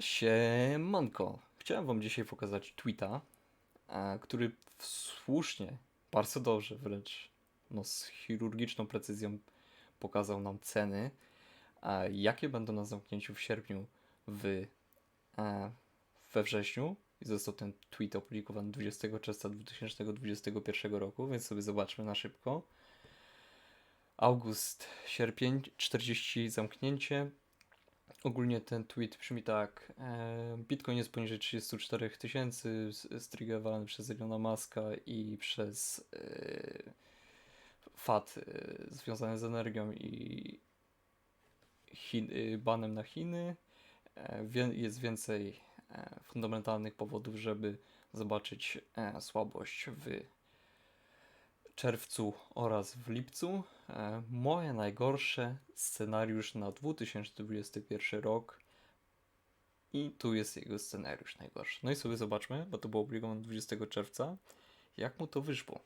Siemanko. Chciałem wam dzisiaj pokazać tweeta, który słusznie, bardzo dobrze wręcz, no z chirurgiczną precyzją pokazał nam ceny, jakie będą na zamknięciu w sierpniu w, we wrześniu. I został ten tweet opublikowany 20 czerwca 2021 roku, więc sobie zobaczmy na szybko. August, sierpień, 40 zamknięcie, Ogólnie ten tweet brzmi tak. E, Bitcoin jest poniżej 34 tysięcy, striggerowany przez Elona Muska i przez e, FAT e, związane z energią i Chin, banem na Chiny. Wie, jest więcej fundamentalnych powodów, żeby zobaczyć słabość w czerwcu oraz w lipcu. E, moje najgorsze scenariusz na 2021 rok. I tu jest jego scenariusz najgorszy. No i sobie zobaczmy, bo to było obligowane 20 czerwca, jak mu to wyszło.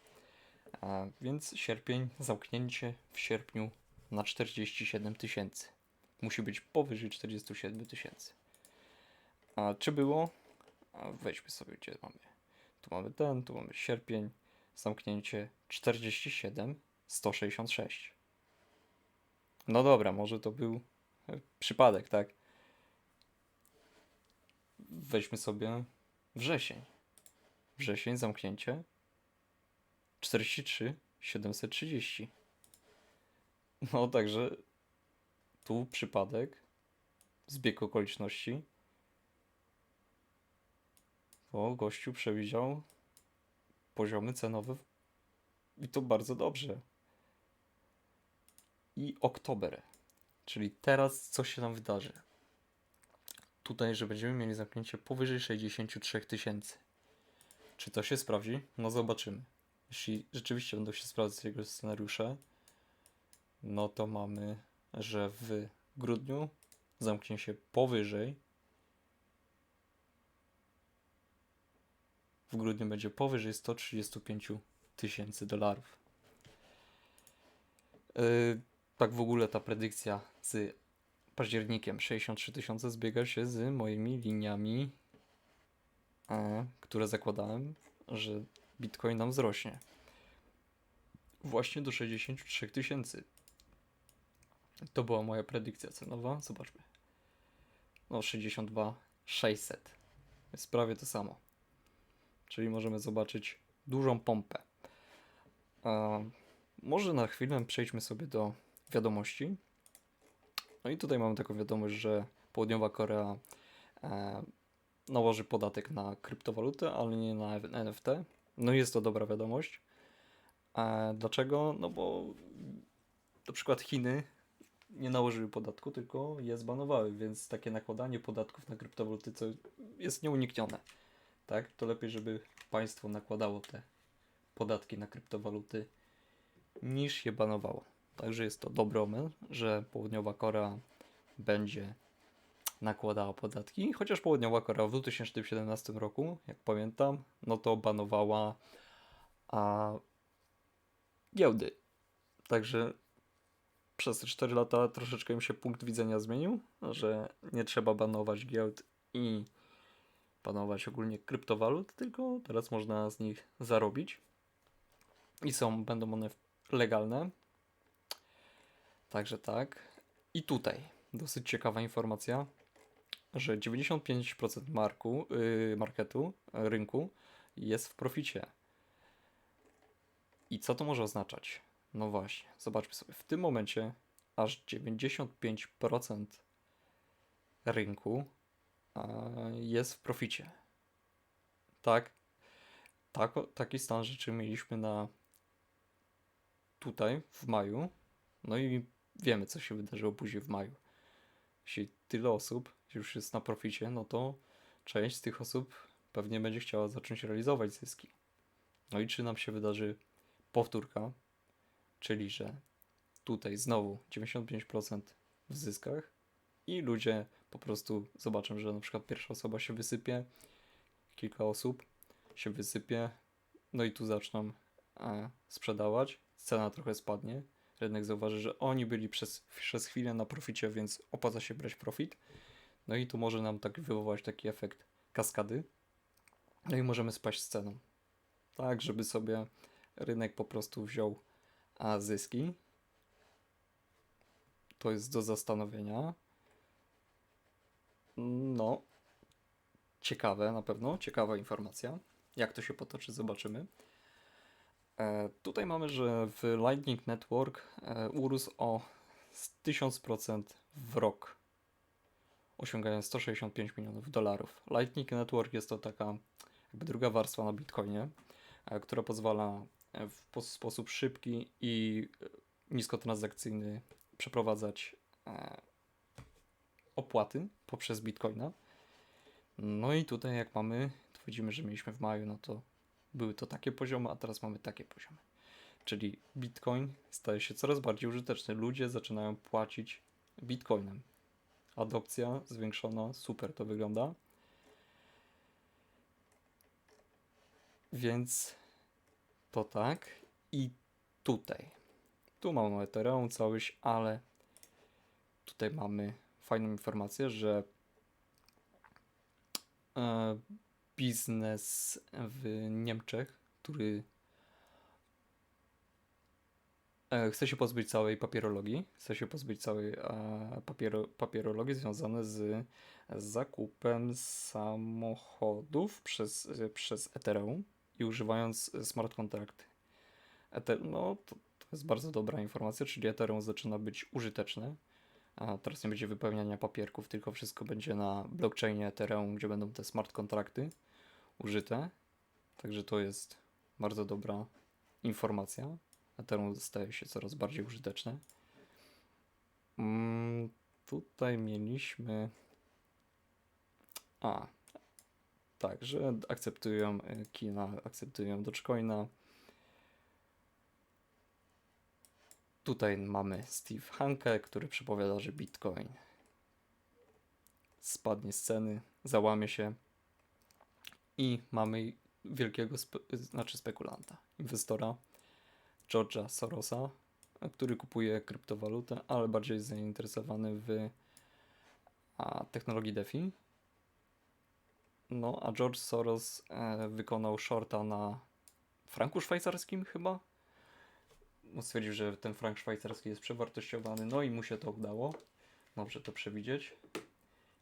A więc sierpień, zamknięcie w sierpniu na 47 tysięcy. Musi być powyżej 47 tysięcy. A czy było? A weźmy sobie, gdzie mamy. Tu mamy ten, tu mamy sierpień, zamknięcie 47 166. No dobra, może to był e, przypadek, tak? Weźmy sobie wrzesień. Wrzesień, zamknięcie 43 730. No także tu przypadek, zbieg okoliczności. O, gościu przewidział poziomy cenowe i to bardzo dobrze. I oktober, czyli teraz co się nam wydarzy? Tutaj, że będziemy mieli zamknięcie powyżej 63 tysięcy. Czy to się sprawdzi? No zobaczymy. Jeśli rzeczywiście będą się sprawdzać jego scenariusze, no to mamy, że w grudniu zamknie się powyżej. W grudniu będzie powyżej 135 tysięcy dolarów. Yy, tak w ogóle ta predykcja z październikiem 63 tysiące zbiega się z moimi liniami, e, które zakładałem, że Bitcoin nam wzrośnie. Właśnie do 63 tysięcy. To była moja predykcja cenowa. Zobaczmy. No 62 600. Jest prawie to samo. Czyli możemy zobaczyć dużą pompę. E, może na chwilę przejdźmy sobie do wiadomości. No i tutaj mamy taką wiadomość, że Południowa Korea e, nałoży podatek na kryptowalutę, ale nie na NFT. No jest to dobra wiadomość. E, dlaczego? No bo na przykład Chiny nie nałożyły podatku, tylko je zbanowały, więc takie nakładanie podatków na kryptowaluty co jest nieuniknione. Tak? To lepiej, żeby państwo nakładało te podatki na kryptowaluty niż je banowało. Także jest to dobry omen, że Południowa Korea będzie nakładała podatki, chociaż Południowa Korea w 2017 roku, jak pamiętam, no to banowała a, giełdy. Także przez te 4 lata troszeczkę im się punkt widzenia zmienił, że nie trzeba banować giełd i banować ogólnie kryptowalut, tylko teraz można z nich zarobić. I są, będą one legalne. Także tak. I tutaj dosyć ciekawa informacja, że 95% marku, yy, marketu, rynku jest w proficie. I co to może oznaczać? No właśnie, zobaczmy sobie. W tym momencie aż 95% rynku jest w proficie. Tak, tak, taki stan rzeczy mieliśmy na tutaj w maju. No i wiemy, co się wydarzyło później w maju. Jeśli tyle osób już jest na proficie, no to część z tych osób pewnie będzie chciała zacząć realizować zyski. No i czy nam się wydarzy powtórka, czyli że tutaj znowu 95% w zyskach i ludzie po prostu zobaczą, że na przykład pierwsza osoba się wysypie, kilka osób się wysypie, no i tu zaczną e, sprzedawać, cena trochę spadnie, rynek zauważy, że oni byli przez, przez chwilę na proficie, więc opłaca się brać profit, No i tu może nam tak wywołać taki efekt kaskady. No i możemy spaść z ceną. Tak, żeby sobie rynek po prostu wziął a, zyski. To jest do zastanowienia. No, ciekawe na pewno, ciekawa informacja. Jak to się potoczy, zobaczymy. E, tutaj mamy, że w Lightning Network e, urósł o z 1000% w rok, osiągając 165 milionów dolarów. Lightning Network jest to taka jakby druga warstwa na Bitcoinie, e, która pozwala e, w po- sposób szybki i e, niskotransakcyjny przeprowadzać e, opłaty poprzez Bitcoina. No i tutaj jak mamy, widzimy, że mieliśmy w maju, no to były to takie poziomy, a teraz mamy takie poziomy. Czyli Bitcoin staje się coraz bardziej użyteczny. Ludzie zaczynają płacić Bitcoinem. Adopcja zwiększona, super to wygląda. Więc to tak. I tutaj. Tu mamy Ethereum całość, ale tutaj mamy fajną informację, że e, biznes w Niemczech, który e, chce się pozbyć całej papierologii, chce się pozbyć całej e, papiero, papierologii związanej z zakupem samochodów przez, przez Ethereum i używając smart contracty. Ether, no, to, to jest bardzo dobra informacja, czyli Ethereum zaczyna być użyteczne. A teraz nie będzie wypełniania papierków, tylko wszystko będzie na blockchainie Ethereum, gdzie będą te smart kontrakty użyte. Także to jest bardzo dobra informacja. Ethereum staje się coraz bardziej użyteczne. Mm, tutaj mieliśmy. A, tak, że akceptują y, Kina, akceptują Dogecoina. Tutaj mamy Steve Hanke, który przepowiada, że Bitcoin spadnie z ceny, załamie się i mamy wielkiego, spe, znaczy spekulanta, inwestora George'a Sorosa, który kupuje kryptowalutę, ale bardziej jest zainteresowany w a, technologii DeFi. No, a George Soros e, wykonał shorta na franku szwajcarskim chyba. Stwierdził, że ten frank szwajcarski jest przewartościowany, no i mu się to udało. Dobrze to przewidzieć.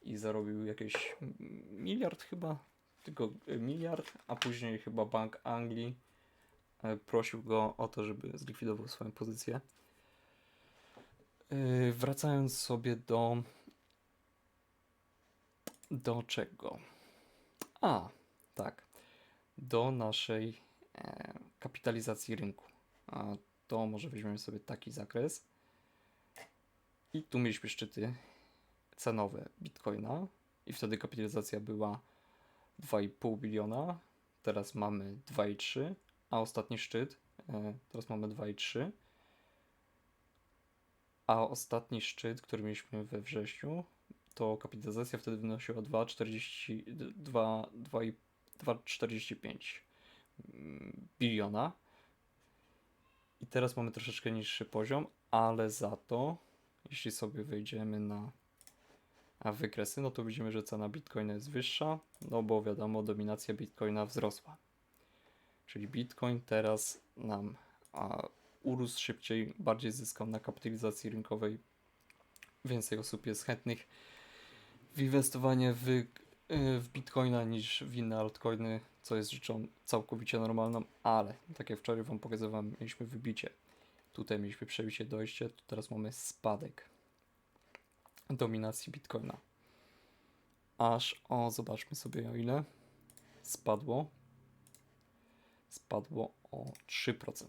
I zarobił jakieś miliard chyba, tylko e, miliard, a później chyba Bank Anglii e, prosił go o to, żeby zlikwidował swoją pozycję. Yy, Wracając sobie do. Do czego? A, tak. Do naszej e, kapitalizacji rynku. To może weźmiemy sobie taki zakres. I tu mieliśmy szczyty cenowe Bitcoina i wtedy kapitalizacja była 2,5 biliona. Teraz mamy 2,3, a ostatni szczyt e, teraz mamy 2,3. A ostatni szczyt, który mieliśmy we wrześniu, to kapitalizacja wtedy wynosiła 2,40 2 2,5 2,45 mm, biliona. I teraz mamy troszeczkę niższy poziom, ale za to, jeśli sobie wejdziemy na wykresy, no to widzimy, że cena Bitcoina jest wyższa, no bo wiadomo, dominacja Bitcoina wzrosła. Czyli Bitcoin teraz nam a, urósł szybciej, bardziej zyskał na kapitalizacji rynkowej. Więcej osób jest chętnych w inwestowanie w, w Bitcoina niż w inne altcoiny, co jest rzeczą całkowicie normalną, ale tak jak wczoraj Wam pokazywałem, mieliśmy wybicie. Tutaj mieliśmy przebicie dojście, tu teraz mamy spadek dominacji Bitcoina. Aż o, zobaczmy sobie o ile spadło. Spadło o 3%.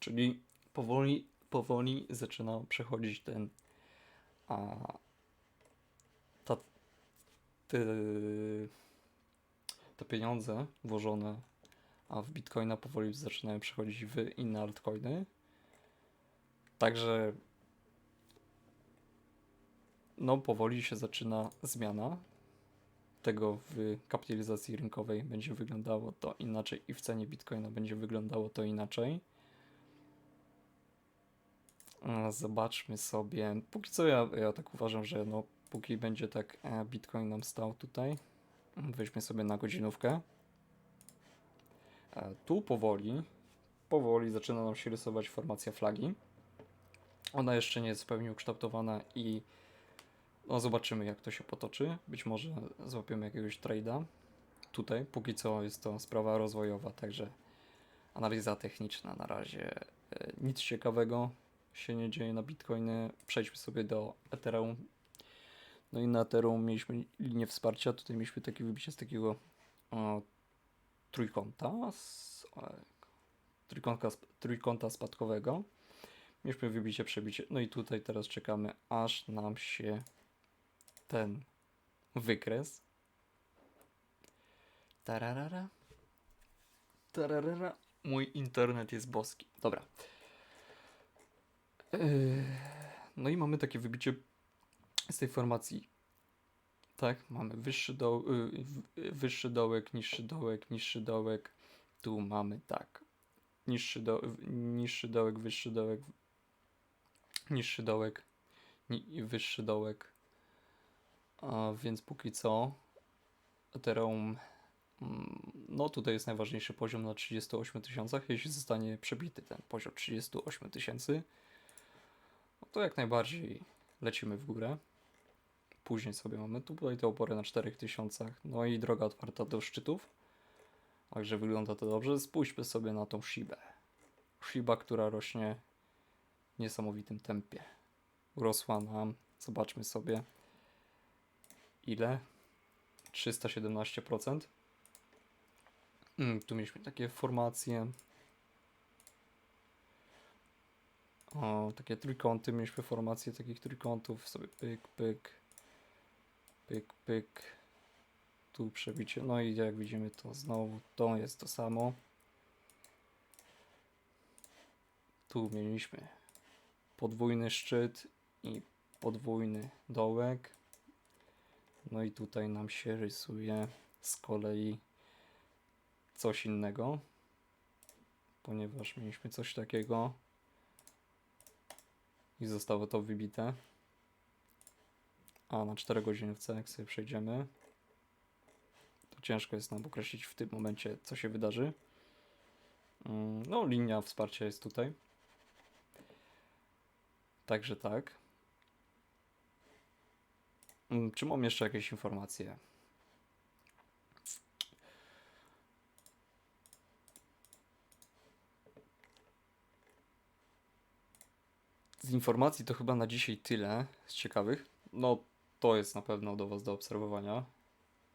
Czyli powoli, powoli zaczyna przechodzić ten a, te, te pieniądze włożone a w Bitcoina powoli zaczynają przechodzić w inne altcoiny. Także no powoli się zaczyna zmiana tego w kapitalizacji rynkowej będzie wyglądało to inaczej i w cenie Bitcoina będzie wyglądało to inaczej. Zobaczmy sobie. Póki co ja, ja tak uważam, że no póki będzie tak e, Bitcoin nam stał tutaj. Weźmy sobie na godzinówkę. E, tu powoli, powoli zaczyna nam się rysować formacja flagi. Ona jeszcze nie jest w pełni ukształtowana i no zobaczymy jak to się potoczy. Być może złapiemy jakiegoś trade'a. Tutaj póki co jest to sprawa rozwojowa, także analiza techniczna na razie e, nic ciekawego się nie dzieje na Bitcoiny. Przejdźmy sobie do Ethereum. No i na Ethereum mieliśmy linię wsparcia. Tutaj mieliśmy takie wybicie z takiego o, trójkąta, z, e, trójkąta, trójkąta spadkowego. Mieliśmy wybicie, przebicie. No i tutaj teraz czekamy, aż nam się ten wykres. Tararara. Tararara. Mój internet jest boski. Dobra. Yy, No i mamy takie wybicie z tej formacji. Tak, mamy wyższy, y, wyższy dołek, niższy dołek, niższy dołek. Tu mamy tak. Niższy, do, niższy dołek, wyższy dołek, niższy dołek ni, wyższy dołek. A więc póki co Ethereum mm, no tutaj jest najważniejszy poziom na 38 tysiącach. Jeśli zostanie przebity ten poziom 38 tysięcy, no to jak najbardziej lecimy w górę. Później sobie mamy tutaj te opory na 4000, no i droga otwarta do szczytów. Także wygląda to dobrze. Spójrzmy sobie na tą Shibę. Shiba, która rośnie w niesamowitym tempie. Urosła nam, zobaczmy sobie, ile? 317%. Mm, tu mieliśmy takie formacje. O, takie trójkąty, mieliśmy formacje takich trójkątów, sobie pyk, pyk, pyk, pyk, tu przebicie, no i jak widzimy to znowu to jest to samo. Tu mieliśmy podwójny szczyt i podwójny dołek. No i tutaj nam się rysuje z kolei coś innego, ponieważ mieliśmy coś takiego i zostało to wybite. A na 4 godzinówce, jak sobie przejdziemy, to ciężko jest nam określić w tym momencie, co się wydarzy. Mm, No, linia wsparcia jest tutaj. Także tak. Mm, Czy mam jeszcze jakieś informacje? Z informacji to chyba na dzisiaj tyle z ciekawych. No, to jest na pewno do Was do obserwowania.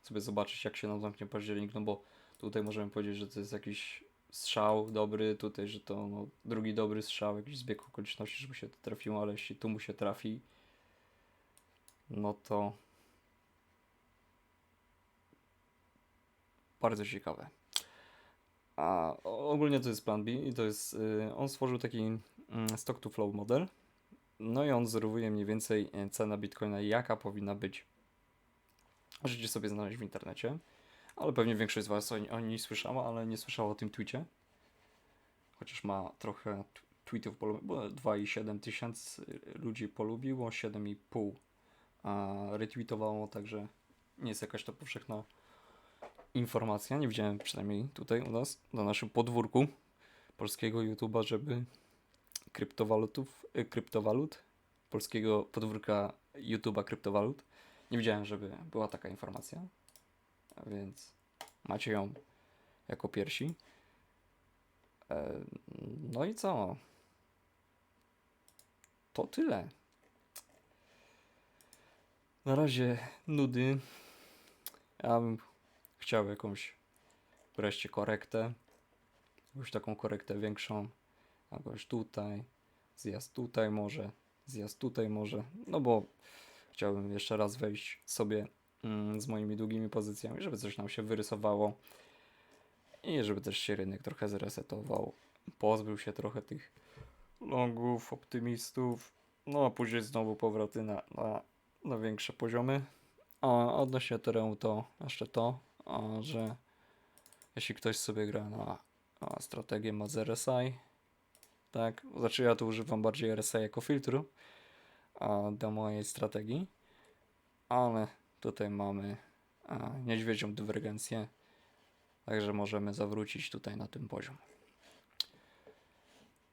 Sobie zobaczyć, jak się nam zamknie październik, no bo tutaj możemy powiedzieć, że to jest jakiś strzał dobry, tutaj, że to no, drugi dobry strzał, jakiś zbieg okoliczności, żeby się to trafiło, ale jeśli tu mu się trafi, no to bardzo ciekawe. A ogólnie to jest plan B i to jest, y, on stworzył taki mm, stock to flow model, no i on zerowuje mniej więcej e, cenę Bitcoina, jaka powinna być. Możecie sobie znaleźć w internecie, ale pewnie większość z Was o, o niej słyszała, ale nie słyszała o tym tweetie. Chociaż ma trochę tweetów, bo 2,7 tysięcy ludzi polubiło, 7,5 a retweetowało, także nie jest jakaś to powszechna informacja. Nie widziałem przynajmniej tutaj u nas, na naszym podwórku polskiego YouTube'a, żeby kryptowalutów, y, kryptowalut, polskiego podwórka YouTube'a kryptowalut. Nie widziałem, żeby była taka informacja, więc macie ją jako piersi. E, No i co? To tyle. Na razie nudy. Ja bym chciał jakąś wreszcie korektę. Jakąś taką korektę większą. Jakoś tutaj. Zjazd tutaj może. Zjazd tutaj może. No bo chciałbym jeszcze raz wejść sobie mm, z moimi długimi pozycjami, żeby coś nam się wyrysowało. I żeby też się rynek trochę zresetował. Pozbył się trochę tych longów, optymistów. No a później znowu powroty na, na, na większe poziomy. A odnośnie Ethereum to jeszcze to, że jeśli ktoś sobie gra na, strategię ma z RSI, tak, znaczy ja tu używam bardziej RSI jako filtru a, do mojej strategii, ale tutaj mamy a, niedźwiedzią dywergencję, także możemy zawrócić tutaj na ten poziom.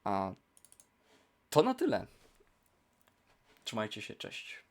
A to na tyle. Trzymajcie się, cześć.